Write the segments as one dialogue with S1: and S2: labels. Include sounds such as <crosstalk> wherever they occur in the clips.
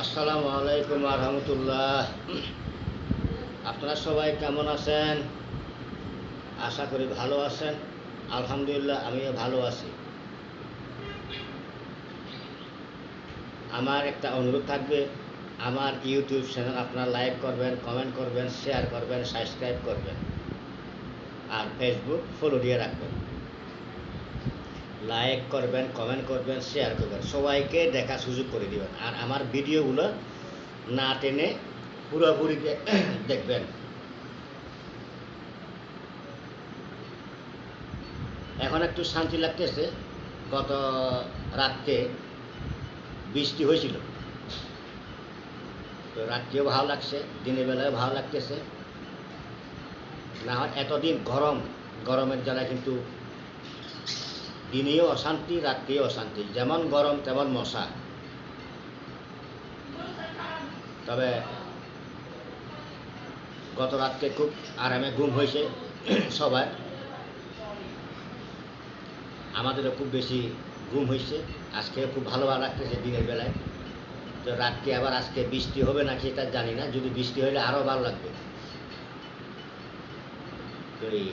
S1: আসসালামু আলাইকুম রহমতুল্লাহ। আপনারা সবাই কেমন আছেন? আশা করি ভালো আছেন। আলহামদুলিল্লাহ, আমিও ভালো আছি। আমার একটা অনুরোধ থাকবে, আমার ইউটিউব চ্যানেল আপনারা লাইক করবেন, কমেন্ট করবেন, শেয়ার করবেন, সাবস্ক্রাইব করবেন। আর ফেসবুক ফলো দিয়ে রাখবেন। লাইক করবেন কমেন্ট করবেন শেয়ার করবেন। সবাইকে দেখা সুযোগ করে দিবেন। আর আমার ভিডিওগুলো না টেনে পুরোপুরি <coughs> দেখবেন। এখন একটু শান্তি লাগতেছে। গত রাত্রে বৃষ্টি হয়েছিল। তো রাত্রেও ভালো লাগছে, দিনের বেলায় ভালো লাগতেছে। না হয় এতদিন গরম, গরমের জ্বালা কিন্তু দিনেও অশান্তি রাত্রেও অশান্তি, যেমন গরম তেমন মশা। তবে গত রাত্রে খুব আরামে ঘুম হয়েছে <clears throat> সবার। আমাদেরও খুব বেশি ঘুম হয়েছে। আজকে খুব ভালো লাগতেছে দিনের বেলায়। তো রাত্রে আবার আজকে বৃষ্টি হবে নাকি সেটা জানি না। যদি বৃষ্টি হলে আরও ভালো লাগবে। তো এই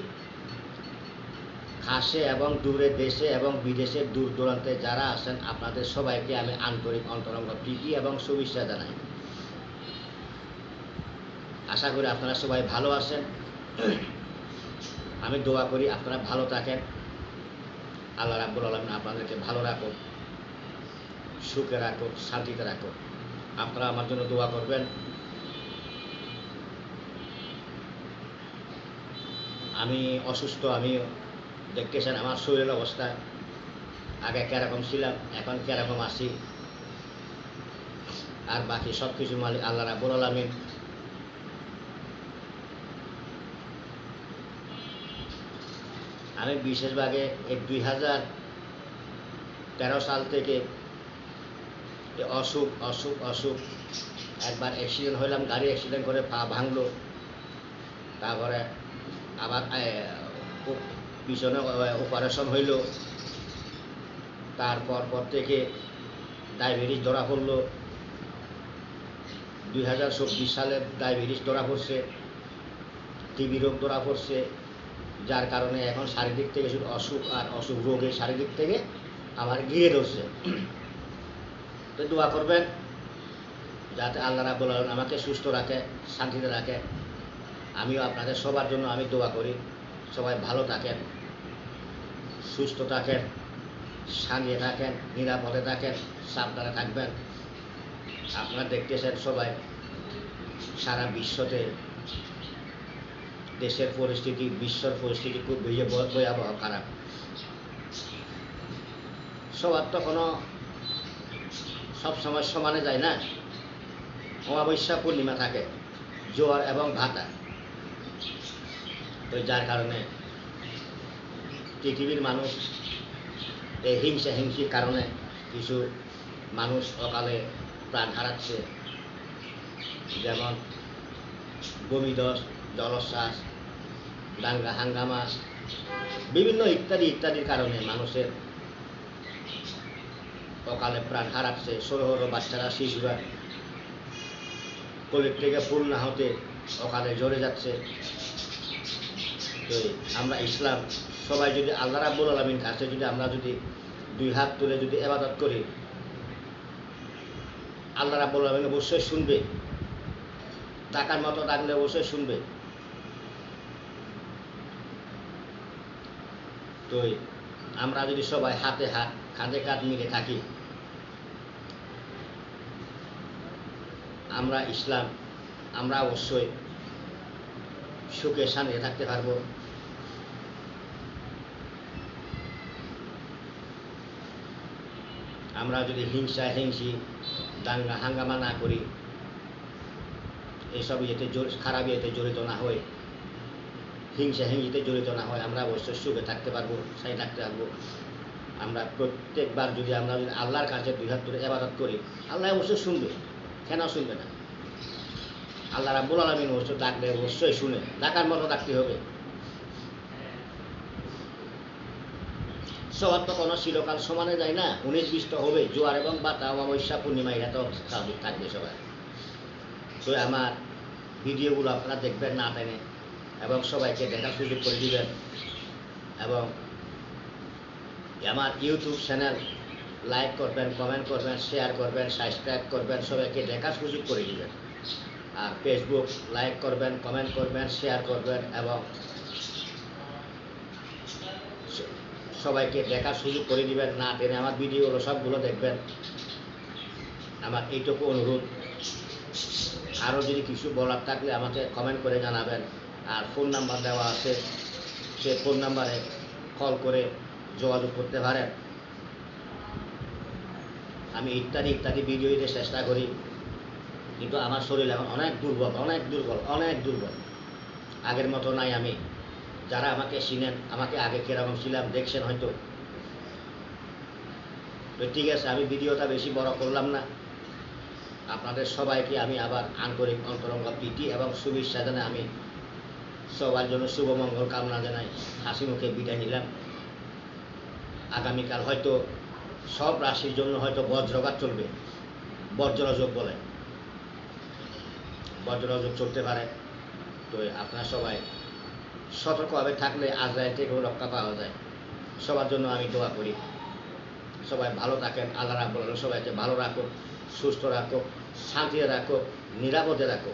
S1: খাসে এবং দূরে দেশে এবং বিদেশে দূর দূরান্তে যারা আছেন, আপনাদের সবাইকে আমি আন্তরিক অন্তরঙ্গ প্রীতি এবং শুভেচ্ছা জানাই। আশা করি আপনারা সবাই ভালো আছেন। আমি দোয়া করি আপনারা ভালো থাকেন। আল্লাহ রাব্বুল আলমিন আপনাদেরকে ভালো রাখুক, সুখে রাখুক, শান্তিতে রাখুক। আপনারা আমার জন্য দোয়া করবেন। আমি অসুস্থ, আমি দেখতেছেন আমার শরীরের অবস্থা। আগে কেরকম ছিলাম, এখন কেরকম আছি? আর বাকি সব কিছু মালিক আল্লাহ রাবুল আলমিন। আমি বিশেষভাবে এই দুই হাজার তেরো সাল থেকে অসুখ অসুখ অসুখ, একবার অ্যাক্সিডেন্ট হইলাম, গাড়ি অ্যাক্সিডেন্ট করে পা ভাঙলো। তারপরে আবার পিছনে অপারেশন হইল। তারপর পর থেকে ডায়াবেটিস ধরা পড়ল। দুই হাজার চব্বিশ সালে ডায়াবেটিস ধরা পড়ছে টিবি রোগ ধরা পড়ছে, যার কারণে এখন শারীরিক থেকে শুধু অসুখ আর অসুখ রোগের শারীরিক থেকে আমার ঘিরে ধরছে। তো দোয়া করবেন, যাতে আল্লাহ রাবুল আলম আমাকে সুস্থ রাখে, শান্তিতে রাখে। আমিও আপনাদের সবার জন্য আমি দোয়া করি। সবাই ভালো থাকেন। সুস্থ থাকেন শান্তিতে থাকেন, নিরাপদে থাকেন, সাবধানে থাকবেন। আপনারা দেখতেছেন সবাই, সারা বিশ্বতে দেশের পরিস্থিতি, বিশ্বর পরিস্থিতি খুব ভয়- ভয়াবহ খারাপ। সবার তো কোনো সবসময় সমানে যায় না। অমাবস্যা পূর্ণিমা থাকে, জোয়ার এবং ভাতা তো যার কারণে পৃথিবীর মানুষ এই হিংসা হিংসির কারণে কিছু মানুষ অকালে প্রাণ হারাচ্ছে যেমন বমিদস জলশ্বাস দাঙ্গা হাঙ্গামা, বিভিন্ন ইত্যাদি ইত্যাদির কারণে মানুষের অকালে প্রাণ হারাচ্ছে ষোলো ষোলো বাচ্চারা শিশুরা কলির থেকে ফুল না হতে অকালে জ্বরে যাচ্ছে। তো আমরা ইসলাম সবাই যদি আল্লাহ রাব্বুল আলমীর কাছে যদি আমরা যদি দুই হাত তুলে যদি এবাদত করি, আল্লাহ রাব্বুল আলমিন অবশ্যই শুনবে। টাকার মতো ডাকলে অবশ্যই শুনবে। তো আমরা যদি সবাই হাতে হাত, কাঁধে কাঁধ মিলে থাকি, আমরা ইসলাম, আমরা অবশ্যই সুখে শান্তিতে থাকতে পারব। আমরা যদি হিংসা, হিংসি, দাঙ্গা, হাঙ্গামা না করি এসব ইয়েতে জড়ি- খারাপ ইয়েতে জড়িত না হই হিংসা, হিংসিতে জড়িত না হয় আমরা অবশ্যই সুখে থাকতে পারব, সাই থাকতে পারব। আমরা প্রত্যেকবার যদি আমরা যদি আল্লাহর কাছে দুই হাত ধরে এবাদত করি, আল্লাহ অবশ্যই শুনবে, কেন শুনবে না? আল্লাহ রাব্বুল আলমিন অবশ্যই ডাকলে অবশ্যই শুনে, ডাকার মতো ডাকতে হবে। সবার তো কোনো চিরকাল সমানে যায় না। উনিশ বিশ তো হবে জোয়ার এবং বাতা, অমাবস্যা, পূর্ণিমা এটা তো স্বাভাবিক থাকবে সবাই। তো আমার ভিডিওগুলো আপনারা দেখবেন না টেনে, এবং সবাইকে দেখার সুযোগ করে দিবেন। এবং আমার ইউটিউব চ্যানেল লাইক করবেন, কমেন্ট করবেন, শেয়ার করবেন, সাবস্ক্রাইব করবেন, সবাইকে দেখার সুযোগ করে দিবেন। আর ফেসবুক লাইক করবেন, কমেন্ট করবেন, শেয়ার করবেন, এবং সবাইকে দেখার সুযোগ করে দিবেন, না টেনে আমার ভিডিওগুলো সবগুলো দেখবেন। আমার এইটুকু অনুরোধ। আরও যদি কিছু বলার থাকলে আমাকে কমেন্ট করে জানাবেন। আর ফোন নাম্বার দেওয়া আছে, সে ফোন নাম্বারে কল করে যোগাযোগ করতে পারেন। আমি ইত্যাদি ইত্যাদি ভিডিও দিতে চেষ্টা করি। কিন্তু আমার শরীর এখন অনেক দুর্বল অনেক দুর্বল অনেক দুর্বল। আগের মতো নাই আমি। যারা আমাকে চিনেন, আমাকে আগে কীরকম ছিলাম, দেখছেন হয়তো। তো ঠিক আছে, আমি ভিডিওটা বেশি বড় করলাম না। আপনাদের সবাইকে আমি আবার আন্তরিক অন্তরঙ্গ প্রীতি এবং শুভেচ্ছা জানাই। আমি সবার জন্য শুভমঙ্গল কামনা জানাই। হাসি মুখে বিদায় নিলাম। আগামীকাল হয়তো সব রাশির জন্য হয়তো বজ্রঘাত চলবে। বজ্রযোগ বলে। বজ্রযোগ চলতে পারে। তো আপনারা সবাই সতর্কভাবে থাকলে আজরাইল থেকেও রক্ষা পাওয়া যায়। সবার জন্য আমি দোয়া করি। সবাই ভালো থাকেন, আল্লাহ রাখব সবাইকে ভালো রাখো সুস্থ রাখো শান্তিতে রাখো নিরাপদে রাখো